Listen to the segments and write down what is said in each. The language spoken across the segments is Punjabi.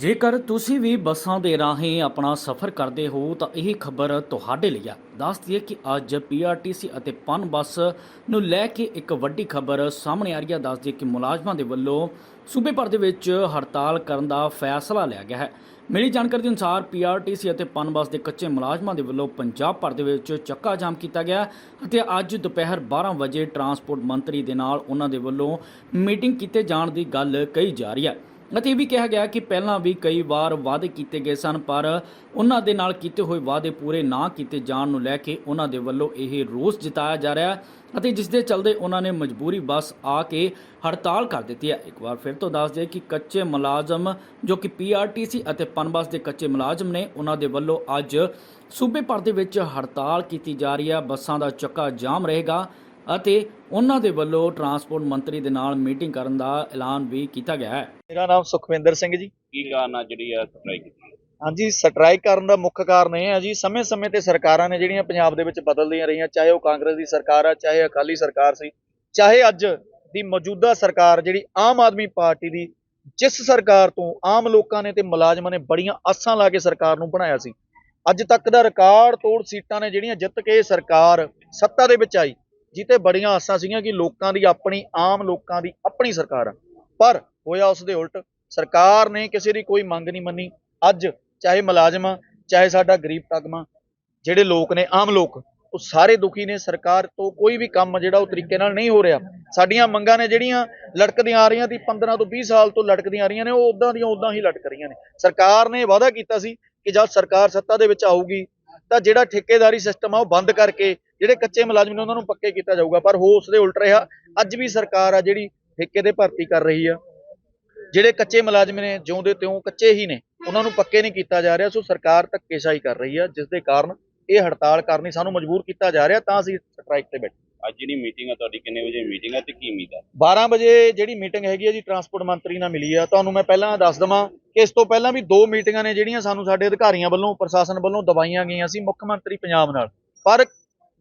ਜੇਕਰ ਤੁਸੀਂ ਵੀ ਬੱਸਾਂ ਦੇ ਰਾਹੀਂ ਆਪਣਾ ਸਫ਼ਰ ਕਰਦੇ ਹੋ, ਤਾਂ ਇਹ ਖਬਰ ਤੁਹਾਡੇ ਲਈ ਆ। ਦੱਸ ਦਈਏ ਕਿ ਅੱਜ ਪੀਆਰਟੀਸੀ ਅਤੇ ਪਨ ਬੱਸ ਨੂੰ ਲੈ ਕੇ ਇੱਕ ਵੱਡੀ ਖਬਰ ਸਾਹਮਣੇ ਆ ਰਹੀ ਹੈ ਦੱਸ ਦਈਏ ਕਿ ਮੁਲਾਜ਼ਮਾਂ ਦੇ ਵੱਲੋਂ ਸੂਬੇ ਭਰ ਦੇ ਵਿੱਚ ਹੜਤਾਲ ਕਰਨ ਦਾ ਫੈਸਲਾ ਲਿਆ ਗਿਆ ਹੈ। ਮਿਲੀ ਜਾਣਕਾਰੀ ਦੇ ਅਨੁਸਾਰ ਪੀਆਰਟੀਸੀ ਅਤੇ ਪਨ ਬੱਸ ਦੇ ਕੱਚੇ ਮੁਲਾਜ਼ਮਾਂ ਦੇ ਵੱਲੋਂ ਪੰਜਾਬ ਭਰ ਦੇ ਵਿੱਚ ਚੱਕਾ ਜਾਮ ਕੀਤਾ ਗਿਆ ਅਤੇ ਅੱਜ ਦੁਪਹਿਰ 12 ਵਜੇ ਟਰਾਂਸਪੋਰਟ ਮੰਤਰੀ ਦੇ ਨਾਲ ਉਹਨਾਂ ਦੇ ਵੱਲੋਂ ਮੀਟਿੰਗ ਕੀਤੇ ਜਾਣ ਦੀ ਗੱਲ ਕਹੀ ਜਾ ਰਹੀ ਹੈ। ਅਤੇ ਇਹ ਵੀ ਕਿਹਾ ਗਿਆ ਕਿ ਪਹਿਲਾਂ ਵੀ ਕਈ ਵਾਰ ਵਾਅਦੇ ਕੀਤੇ ਗਏ ਸਨ, ਪਰ ਉਹਨਾਂ ਦੇ ਨਾਲ ਕੀਤੇ ਹੋਏ ਵਾਅਦੇ ਪੂਰੇ ਨਾ ਕੀਤੇ ਜਾਣ ਨੂੰ ਲੈ ਕੇ ਉਹਨਾਂ ਦੇ ਵੱਲੋਂ ਇਹ ਰੋਸ ਜਤਾਇਆ ਜਾ ਰਿਹਾ ਹੈ ਅਤੇ ਜਿਸ ਦੇ ਚਲਦੇ ਉਹਨਾਂ ਨੇ ਮਜਬੂਰੀ ਬੱਸ ਆ ਕੇ ਹੜਤਾਲ ਕਰ ਦਿੱਤੀ ਹੈ। ਇੱਕ ਵਾਰ ਫਿਰ ਤੋਂ ਦੱਸ ਦਈਏ ਕਿ ਕੱਚੇ ਮੁਲਾਜ਼ਮ ਜੋ ਕਿ ਪੀਆਰਟੀਸੀ ਅਤੇ ਪਨਬਸ ਦੇ ਕੱਚੇ ਮੁਲਾਜ਼ਮ ਨੇ, ਉਹਨਾਂ ਦੇ ਵੱਲੋਂ ਅੱਜ ਸੂਬੇ ਭਰ ਦੇ ਵਿੱਚ ਹੜਤਾਲ ਕੀਤੀ ਜਾ ਰਹੀ ਹੈ। ਬੱਸਾਂ ਦਾ ਚੱਕਾ ਜਾਮ ਰਹੇਗਾ ਅਤੇ ਉਹਨਾਂ ਦੇ ਵੱਲੋਂ ਟਰਾਂਸਪੋਰਟ ਮੰਤਰੀ ਦੇ ਨਾਲ ਮੀਟਿੰਗ ਕਰਨ ਦਾ ਐਲਾਨ ਵੀ ਕੀਤਾ ਗਿਆ ਹੈ। ਮੇਰਾ ਨਾਮ ਸੁਖਵਿੰਦਰ ਸਿੰਘ ਜੀ। ਕੀ ਕਾਰਨ ਆ ਜਿਹੜੀ ਆ ਸਟ੍ਰਾਈਕ ਕੀਤੀ? ਹਾਂਜੀ ਸਟ੍ਰਾਈਕ ਕਰਨ ਦਾ ਮੁੱਖ ਕਾਰਨ ਇਹ ਹੈ ਜੀ ਸਮੇਂ-ਸਮੇਂ ਤੇ ਸਰਕਾਰਾਂ ਨੇ ਜਿਹੜੀਆਂ ਪੰਜਾਬ ਦੇ ਵਿੱਚ ਬਦਲਦੀਆਂ ਰਹੀਆਂ ਚਾਹੇ ਉਹ ਕਾਂਗਰਸ ਦੀ ਸਰਕਾਰ ਆ ਚਾਹੇ ਅਕਾਲੀ ਸਰਕਾਰ ਸੀ ਚਾਹੇ ਅੱਜ ਦੀ ਮੌਜੂਦਾ ਸਰਕਾਰ ਜਿਹੜੀ ਆਮ ਆਦਮੀ ਪਾਰਟੀ ਦੀ ਜਿਸ ਸਰਕਾਰ ਤੋਂ ਆਮ ਲੋਕਾਂ ਨੇ ਤੇ ਮੁਲਾਜ਼ਮਾਂ ਨੇ ਬੜੀਆਂ ਆਸਾਂ ਲਾ ਕੇ ਸਰਕਾਰ ਨੂੰ ਬਣਾਇਆ ਸੀ। ਅੱਜ ਤੱਕ ਦਾ ਰਿਕਾਰਡ ਤੋੜ ਸੀਟਾਂ ਨੇ ਜਿਹੜੀਆਂ ਜਿੱਤ ਕੇ ਇਹ ਸਰਕਾਰ ਸੱਤਾ ਦੇ ਵਿੱਚ ਆਈ ਜਿੱਤੇ ਬੜੀਆਂ ਆਸਾਂ ਸੀਗੀਆਂ ਕਿ ਲੋਕਾਂ ਦੀ ਆਪਣੀ, ਆਮ ਲੋਕਾਂ ਦੀ ਆਪਣੀ ਸਰਕਾਰ ਆ। ਪਰ ਹੋਇਆ ਉਸ ਦੇ ਉਲਟ, ਸਰਕਾਰ ਨੇ ਕਿਸੇ ਦੀ ਕੋਈ ਮੰਗ ਨਹੀਂ ਮੰਨੀ। ਅੱਜ ਚਾਹੇ ਮੁਲਾਜ਼ਮ ਆ, ਚਾਹੇ ਸਾਡਾ ਗਰੀਬ ਤਗਮਾ ਜਿਹੜੇ ਲੋਕ ਨੇ, ਆਮ ਲੋਕ, ਉਹ ਸਾਰੇ ਦੁਖੀ ਨੇ। ਸਰਕਾਰ ਤੋਂ ਕੋਈ ਵੀ ਕੰਮ ਜਿਹੜਾ ਉਹ ਤਰੀਕੇ ਨਾਲ ਨਹੀਂ ਹੋ ਰਿਹਾ। ਸਾਡੀਆਂ ਮੰਗਾਂ ਨੇ ਜਿਹੜੀਆਂ ਲਟਕਦੀਆਂ ਆ ਰਹੀਆਂ ਸੀ 15 ਤੋਂ 20 ਸਾਲ ਤੋਂ ਲਟਕਦੀਆਂ ਆ ਰਹੀਆਂ ਨੇ, ਉਹ ਉਦਾਂ ਦੀਆਂ ਉਦਾਂ ਹੀ ਲਟਕ ਰਹੀਆਂ ਨੇ। ਸਰਕਾਰ ਨੇ ਵਾਅਦਾ ਕੀਤਾ ਸੀ ਕਿ ਜਦ ਸਰਕਾਰ ਸੱਤਾ ਦੇ ਵਿੱਚ ਆਊਗੀ ਤਾਂ ਜਿਹੜਾ ਠੇਕੇਦਾਰੀ ਸਿਸਟਮ ਆ ਉਹ ਬੰਦ ਕਰਕੇ ਜਿਹੜੇ ਕੱਚੇ ਮੁਲਾਜ਼ਮ ਨੇ ਉਹਨਾਂ ਨੂੰ ਪੱਕੇ ਕੀਤਾ ਜਾਊਗਾ ਪਰ ਹੋ ਉਸ ਦੇ ਉਲਟ ਰਿਹਾ। ਅੱਜ ਵੀ ਸਰਕਾਰ ਆ ਜਿਹੜੀ ਠੇਕੇ ਦੇ ਭਰਤੀ ਕਰ ਰਹੀ ਆ। ਜਿਹੜੇ ਕੱਚੇ ਮੁਲਾਜ਼ਮ ਨੇ ਜਿਉਂਦੇ ਤਿਉਂ ਕੱਚੇ ਹੀ ਨੇ ਉਹਨਾਂ ਨੂੰ ਪੱਕੇ ਨਹੀਂ ਕੀਤਾ ਜਾ ਰਿਹਾ ਸੋ ਸਰਕਾਰ ਧੱਕੇਸ਼ਾਹੀ ਕਰ ਰਹੀ ਆ ਜਿਸ ਦੇ ਕਾਰਨ ਇਹ ਹੜਤਾਲ ਕਰਨੀ ਸਾਨੂੰ ਮਜਬੂਰ ਕੀਤਾ ਜਾ ਰਿਹਾ ਤਾਂ ਅਸੀਂ ਸਟ੍ਰਾਈਕ ਤੇ ਬੈਠੇ। ਅੱਜ ਜਿਹੜੀ ਮੀਟਿੰਗ ਆ ਤੁਹਾਡੀ ਕਿੰਨੇ ਵਜੇ ਮੀਟਿੰਗ ਆ ਤੇ ਕੀ ਉਮੀਦ ਆ? 12 ਵਜੇ ਜਿਹੜੀ ਮੀਟਿੰਗ ਹੈਗੀ ਹੈ ਜੀ ਟਰਾਂਸਪੋਰਟ ਮੰਤਰੀ ਨਾਲ ਮਿਲੀ ਆ। ਤੁਹਾਨੂੰ ਮੈਂ ਪਹਿਲਾਂ ਦੱਸ ਦਵਾਂ ਇਸ ਤੋਂ ਪਹਿਲਾਂ ਵੀ ਦੋ ਮੀਟਿੰਗਾਂ ਨੇ ਜਿਹੜੀਆਂ ਸਾਨੂੰ ਸਾਡੇ ਅਧਿਕਾਰੀਆਂ ਵੱਲੋਂ, ਪ੍ਰਸ਼ਾਸਨ ਵੱਲੋਂ ਦਵਾਈਆਂ ਗਈਆਂ ਸੀ ਮੁੱਖ ਮੰਤਰੀ ਪੰਜਾਬ ਨਾਲ। ਪਰ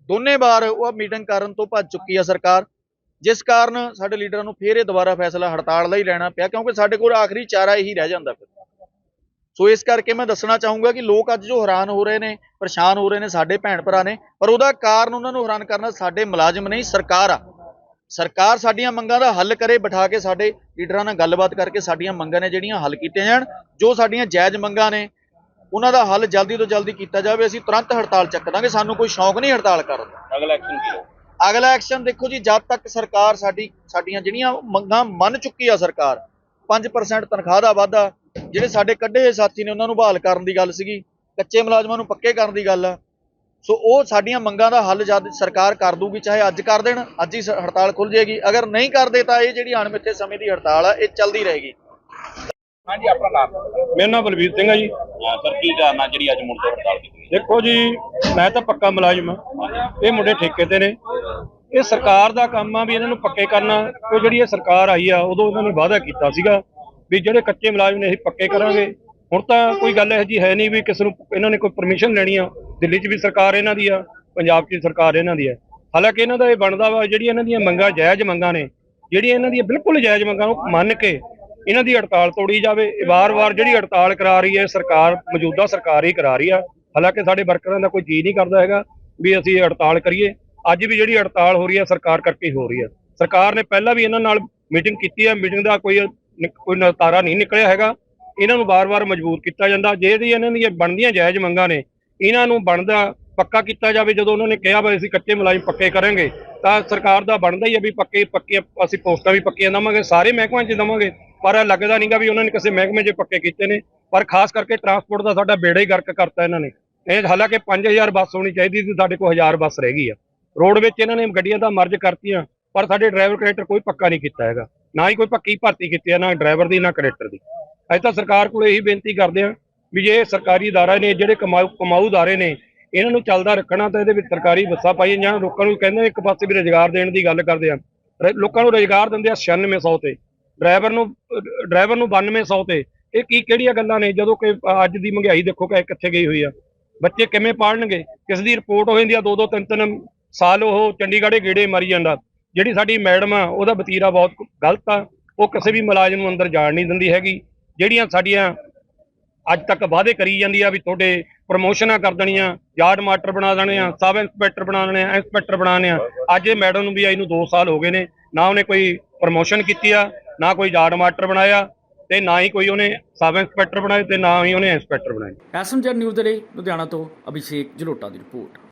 ਦੋਨੇ ਵਾਰ ਉਹ ਮੀਟਿੰਗ ਕਰਨ ਤੋਂ ਭੱਜ ਚੁੱਕੀ ਆ ਸਰਕਾਰ, ਜਿਸ ਕਾਰਨ ਸਾਡੇ ਲੀਡਰਾਂ ਨੂੰ ਫੇਰ ਇਹ ਦੁਬਾਰਾ ਫੈਸਲਾ ਹੜਤਾਲ ਦਾ ਹੀ ਲੈਣਾ ਪਿਆ, ਕਿਉਂਕਿ ਸਾਡੇ ਕੋਲ ਆਖਰੀ ਚਾਰਾ ਇਹੀ ਰਹਿ ਜਾਂਦਾ ਫਿਰ। ਸੋ ਇਸ ਕਰਕੇ ਮੈਂ ਦੱਸਣਾ ਚਾਹੂੰਗਾ ਕਿ ਲੋਕ ਅੱਜ ਜੋ ਹੈਰਾਨ ਹੋ ਰਹੇ ਨੇ, ਪਰੇਸ਼ਾਨ ਹੋ ਰਹੇ ਨੇ ਸਾਡੇ ਭੈਣ ਭਰਾ ਨੇ, ਪਰ ਉਹਦਾ ਕਾਰਨ ਉਹਨਾਂ ਨੂੰ ਹੈਰਾਨ ਕਰਨਾ ਸਾਡੇ ਮੁਲਾਜ਼ਮ ਨਹੀਂ, ਸਰਕਾਰ ਆ। ਸਰਕਾਰ ਸਾਡੀਆਂ ਮੰਗਾਂ ਦਾ ਹੱਲ ਕਰੇ ਬਿਠਾ ਕੇ ਸਾਡੇ ਲੀਡਰਾਂ ਨਾਲ ਗੱਲਬਾਤ ਕਰਕੇ ਸਾਡੀਆਂ ਮੰਗਾਂ ਨੇ ਜਿਹੜੀਆਂ ਹੱਲ ਕੀਤੀਆਂ ਜਾਣ ਜੋ ਸਾਡੀਆਂ ਜਾਇਜ਼ ਮੰਗਾਂ ਨੇ ਉਹਨਾਂ ਦਾ ਹੱਲ ਜਲਦੀ ਤੋਂ ਜਲਦੀ ਕੀਤਾ ਜਾਵੇ ਅਸੀਂ ਤੁਰੰਤ ਹੜਤਾਲ ਚੱਕ ਦਾਂਗੇ ਸਾਨੂੰ ਕੋਈ ਸ਼ੌਂਕ ਨਹੀਂ ਹੜਤਾਲ ਕਰਨ ਦਾ। ਅਗਲਾ ਐਕਸ਼ਨ ਕੀ ਹੋ? ਅਗਲਾ ਐਕਸ਼ਨ ਦੇਖੋ ਜੀ ਜਦ ਤੱਕ ਸਰਕਾਰ ਸਾਡੀ ਸਾਡੀਆਂ ਜਿਹੜੀਆਂ ਮੰਗਾਂ ਮੰਨ ਚੁੱਕੀ ਆ ਸਰਕਾਰ 5% ਤਨਖਾਹ ਦਾ ਵਾਧਾ ਜਿਹੜੇ ਸਾਡੇ ਕੱਢੇ ਹੋਏ ਸਾਥੀ ਨੇ ਉਹਨਾਂ ਨੂੰ ਬਹਾਲ ਕਰਨ ਦੀ ਗੱਲ ਸੀਗੀ ਕੱਚੇ ਮੁਲਾਜ਼ਮਾਂ ਨੂੰ ਪੱਕੇ ਕਰਨ ਦੀ ਗੱਲ ਆ ਸੋ ਉਹ ਸਾਡੀਆਂ ਮੰਗਾਂ ਦਾ ਹੱਲ ਜਦ ਸਰਕਾਰ ਕਰ ਦੂਗੀ ਚਾਹੇ ਅੱਜ ਕਰ ਦੇਣ ਅੱਜ ਹੀ ਹੜਤਾਲ ਖੁੱਲ ਜਾਏਗੀ। ਅਗਰ ਨਹੀਂ ਕਰਦੇ ਤਾਂ ਇਹ ਜਿਹੜੀ ਅਣਮਿੱਥੇ ਸਮੇਂ ਦੀ ਹੜਤਾਲ ਆ ਇਹ ਚੱਲਦੀ ਰਹੇਗੀ। ਹਾਂਜੀ ਆਪਣਾ ਨਾਮ? ਮੇਰਾ ਨਾਮ ਬਲਵੀਰ ਸਿੰਘ ਆ ਜੀ। ਸਰ ਕੀ ਆ ਜਿਹੜੀ ਅੱਜ ਤੋਂ ਹੜਤਾਲ ਕੀਤੀ? ਦੇਖੋ ਜੀ ਮੈਂ ਤਾਂ ਪੱਕਾ ਮੁਲਾਜ਼ਮ ਆ। ਇਹ ਮੁੰਡੇ ਠੇਕੇ ਤੇ ਨੇ। ਇਹ ਸਰਕਾਰ ਦਾ ਕੰਮ ਆ ਵੀ ਇਹਨਾਂ ਨੂੰ ਪੱਕੇ ਕਰਨਾ। ਉਹ ਜਿਹੜੀ ਇਹ ਸਰਕਾਰ ਆਈ ਆ ਉਦੋਂ ਇਹਨਾਂ ਨੇ ਵਾਅਦਾ ਕੀਤਾ ਸੀਗਾ ਵੀ ਜਿਹੜੇ ਕੱਚੇ ਮੁਲਾਜ਼ਮ ਨੇ ਅਸੀਂ ਪੱਕੇ ਕਰਾਂਗੇ। ਹੁਣ ਤਾਂ ਕੋਈ ਗੱਲ ਇਹੋ ਜੀ ਹੈ ਨਹੀਂ ਵੀ ਕਿਸ ਨੂੰ ਇਹਨਾਂ ਨੇ ਕੋਈ ਪਰਮਿਸ਼ਨ ਲੈਣੀ ਆ। ਦਿੱਲੀ 'ਚ ਵੀ ਸਰਕਾਰ ਇਹਨਾਂ ਦੀ ਆ, ਪੰਜਾਬ 'ਚ ਵੀ ਸਰਕਾਰ ਇਹਨਾਂ ਦੀ ਆ। ਹਾਲਾਂਕਿ ਇਹਨਾਂ ਦਾ ਇਹ ਬਣਦਾ ਵਾ ਜਿਹੜੀ ਇਹਨਾਂ ਦੀਆਂ ਮੰਗਾਂ, ਜਾਇਜ਼ ਮੰਗਾਂ ਨੇ, ਜਿਹੜੀਆਂ ਇਹਨਾਂ ਦੀਆਂ ਬਿਲਕੁਲ ਜਾਇਜ਼ ਮੰਗਾਂ ਨੂੰ ਮੰਨ ਕੇ ਇਹਨਾਂ ਦੀ ਹੜਤਾਲ ਤੋੜੀ ਜਾਵੇ। ਵਾਰ-ਵਾਰ ਜਿਹੜੀ ਹੜਤਾਲ ਕਰਾ ਰਹੀ ਹੈ, ਸਰਕਾਰ, ਮੌਜੂਦਾ ਸਰਕਾਰ ਹੀ ਕਰਾ ਰਹੀ ਆ। ਹਾਲਾਂਕਿ ਸਾਡੇ ਵਰਕਰਾਂ ਦਾ ਕੋਈ ਜੀ ਨਹੀਂ ਕਰਦਾ ਹੈਗਾ ਵੀ ਅਸੀਂ ਹੜਤਾਲ ਕਰੀਏ। ਅੱਜ ਵੀ ਜਿਹੜੀ ਹੜਤਾਲ ਹੋ ਰਹੀ ਹੈ, ਸਰਕਾਰ ਕਰਕੇ ਹੋ ਰਹੀ ਹੈ। ਸਰਕਾਰ ਨੇ ਪਹਿਲਾਂ ਵੀ ਇਹਨਾਂ ਨਾਲ ਮੀਟਿੰਗ ਕੀਤੀ ਹੈ। ਮੀਟਿੰਗ ਦਾ ਕੋਈ ਨਿਕ- ਕੋਈ ਨਤਾਰਾ ਨਹੀਂ ਨਿਕਲਿਆ ਹੈਗਾ। ਇਹਨਾਂ ਨੂੰ ਵਾਰ-ਵਾਰ ਮਜਬੂਰ ਕੀਤਾ ਜਾਂਦਾ। ਜੇ ਜਿਹੜੀ ਇਹਨਾਂ ਦੀਆਂ ਬਣਦੀਆਂ ਜਾਇਜ਼ ਮੰਗਾਂ ਨੇ ਇਹਨਾਂ ਨੂੰ ਬਣਦਾ ਪੱਕਾ ਕੀਤਾ ਜਾਵੇ, ਜਦੋਂ ਉਹਨਾਂ ਨੇ ਕਿਹਾ ਵੀ ਅਸੀਂ ਕੱਚੇ ਮੁਲਾਜ਼ਮ ਪੱਕੇ ਕਰਾਂਗੇ, ਤਾਂ ਸਰਕਾਰ ਦਾ ਬਣਦਾ ਹੀ ਹੈ ਵੀ ਪੱਕੇ ਪੱਕੇ ਅਸੀਂ ਪੋਸਟਾਂ ਵੀ ਪੱਕੀਆਂ ਦੇਵਾਂਗੇ, ਸਾਰੇ ਮਹਿਕਮਿਆਂ 'ਚ ਦੇਵਾਂਗੇ, ਪਰ ਲੱਗਦਾ ਨਹੀਂਗਾ ਵੀ ਉਹਨਾਂ ਨੇ ਕਿਸੇ ਮਹਿਕਮੇ 'ਚ ਪੱਕੇ ਕੀਤੇ ਨੇ, ਪਰ ਖਾਸ ਕਰਕੇ ਟਰਾਂਸਪੋਰਟ ਦਾ ਸਾਡਾ ਬੇੜਾ ਹੀ ਗਰਕ ਕਰਤਾ ਇਹਨਾਂ ਨੇ। ਇਹ ਹਾਲਾਂਕਿ 5000 ਬੱਸ ਹੋਣੀ ਚਾਹੀਦੀ ਸੀ, ਸਾਡੇ ਕੋਲ 1000 ਬੱਸ ਰਹਿ ਗਈ ਆ। ਰੋਡ ਵਿੱਚ ਇਹਨਾਂ ਨੇ ਗੱਡੀਆਂ ਦਾ ਮਰਜ ਕਰਤੀਆਂ, ਪਰ ਸਾਡੇ ਡਰਾਈਵਰ ਕਨੈਕਟਰ ਕੋਈ ਪੱਕਾ ਨਹੀਂ ਕੀਤਾ ਹੈਗਾ। ਨਾ ਹੀ ਕੋਈ ਪੱਕੀ ਭਰਤੀ ਕੀਤੀ ਹੈ ਨਾ ਡਰਾਈਵਰ ਦੀ, ਨਾ ਕਨੈਕਟਰ ਦੀ। ਅਸੀਂ ਤਾਂ ਸਰਕਾਰ ਕੋਲ ਇਹੀ ਬੇਨਤੀ ਕਰਦੇ ਹਾਂ ਵੀ ਜੇ ਸਰਕਾਰੀ ਅਦਾਰੇ ਨੇ, ਜਿਹੜੇ ਕਮਾਊ ਕਮਾਊ ਅਦਾਰੇ ਨੇ, ਇਹਨਾਂ ਨੂੰ ਚੱਲਦਾ ਰੱਖਣਾ ਤਾਂ ਇਹਦੇ ਵਿੱਚ ਸਰਕਾਰੀ ਬੱਸਾਂ ਪਾਈਆਂ ਜਾਣ, ਲੋਕਾਂ ਨੂੰ ਕਹਿੰਦੇ ਇੱਕ ਪਾਸੇ ਵੀ ਰੁਜ਼ਗਾਰ ਦੇਣ ਦੀ ਗੱਲ ਕਰਦੇ ਆ। ਰ- ਲੋਕਾਂ ਨੂੰ ਰੁਜ਼ਗਾਰ ਦਿੰਦੇ ਆ 9600 ਤੇ। ਡਰਾਈਵਰ ਨੂੰ ਡਰਾਈਵਰ ਨੂੰ 9200 ਤੇ। ਇਹ ਕੀ, ਕਿਹੜੀਆਂ ਗੱਲਾਂ ਨੇ? ਜਦੋਂ ਕਿ ਅੱਜ ਦੀ ਮਹਿੰਗਾਈ ਦੇਖੋ ਕਿ ਕਿੱਥੇ ਗਈ ਹੋਈ ਆ। ਬੱਚੇ ਕਿਵੇਂ ਪੜ੍ਹਨਗੇ ਕਿਸ ਦੀ ਰਿਪੋਰਟ ਹੋ ਜਾਂਦੀ ਆ ਦੋ ਦੋ ਤਿੰਨ ਤਿੰਨ ਸਾਲ ਉਹ ਚੰਡੀਗੜ੍ਹੇ ਗੇੜੇ ਮਾਰੀ ਜਾਂਦਾ। ਜਿਹੜੀ ਸਾਡੀ ਮੈਡਮ ਆ, ਉਹਦਾ ਬਤੀਰਾ ਬਹੁਤ ਗਲਤ ਆ। ਉਹ ਕਿਸੇ ਵੀ ਮੁਲਾਜ਼ਮ ਨੂੰ ਅੰਦਰ ਜਾਣ ਨਹੀਂ ਦਿੰਦੀ ਹੈਗੀ। ਜਿਹੜੀਆਂ ਸਾਡੀਆਂ ਅੱਜ ਤੱਕ ਵਾਅਦੇ ਕਰੀ ਜਾਂਦੀ ਆ ਵੀ ਤੁਹਾਡੇ ਪ੍ਰਮੋਸ਼ਨਾਂ ਕਰ ਦੇਣੀਆਂ ਯਾਰਡ ਮਾਸਟਰ ਬਣਾ ਦੇਣੇ ਆ, ਸਬ ਇੰਸਪੈਕਟਰ ਬਣਾ ਦੇਣੇ ਆ ਇੰਸਪੈਕਟਰ ਬਣਾਉਣੇ ਆ। ਅੱਜ ਇਹ ਮੈਡਮ ਨੂੰ ਵੀ ਆਈ ਨੂੰ 2 ਸਾਲ ਹੋ ਗਏ ਨੇ, ਨਾ ਉਹਨੇ ਕੋਈ ਪ੍ਰਮੋਸ਼ਨ ਕੀਤੀ ਆ, ਨਾ ਕੋਈ ਯਾਰਡ ਮਾਸਟਰ ਬਣਾਇਆ ਤੇ ਨਾ ਹੀ ਕੋਈ ਉਹਨੇ ਸਬ ਇੰਸਪੈਕਟਰ ਬਣਾਏ ਤੇ ਨਾ ਹੀ ਉਹਨੇ ਇੰਸਪੈਕਟਰ ਬਣਾਏ। ਐਸਐਮਜੀ ਨਿਊਜ਼ ਦੇ ਲਈ ਲੁਧਿਆਣਾ ਤੋਂ ਅਭਿਸ਼ੇਕ ਜਲੋਟਾ ਦੀ ਰਿਪੋਰਟ।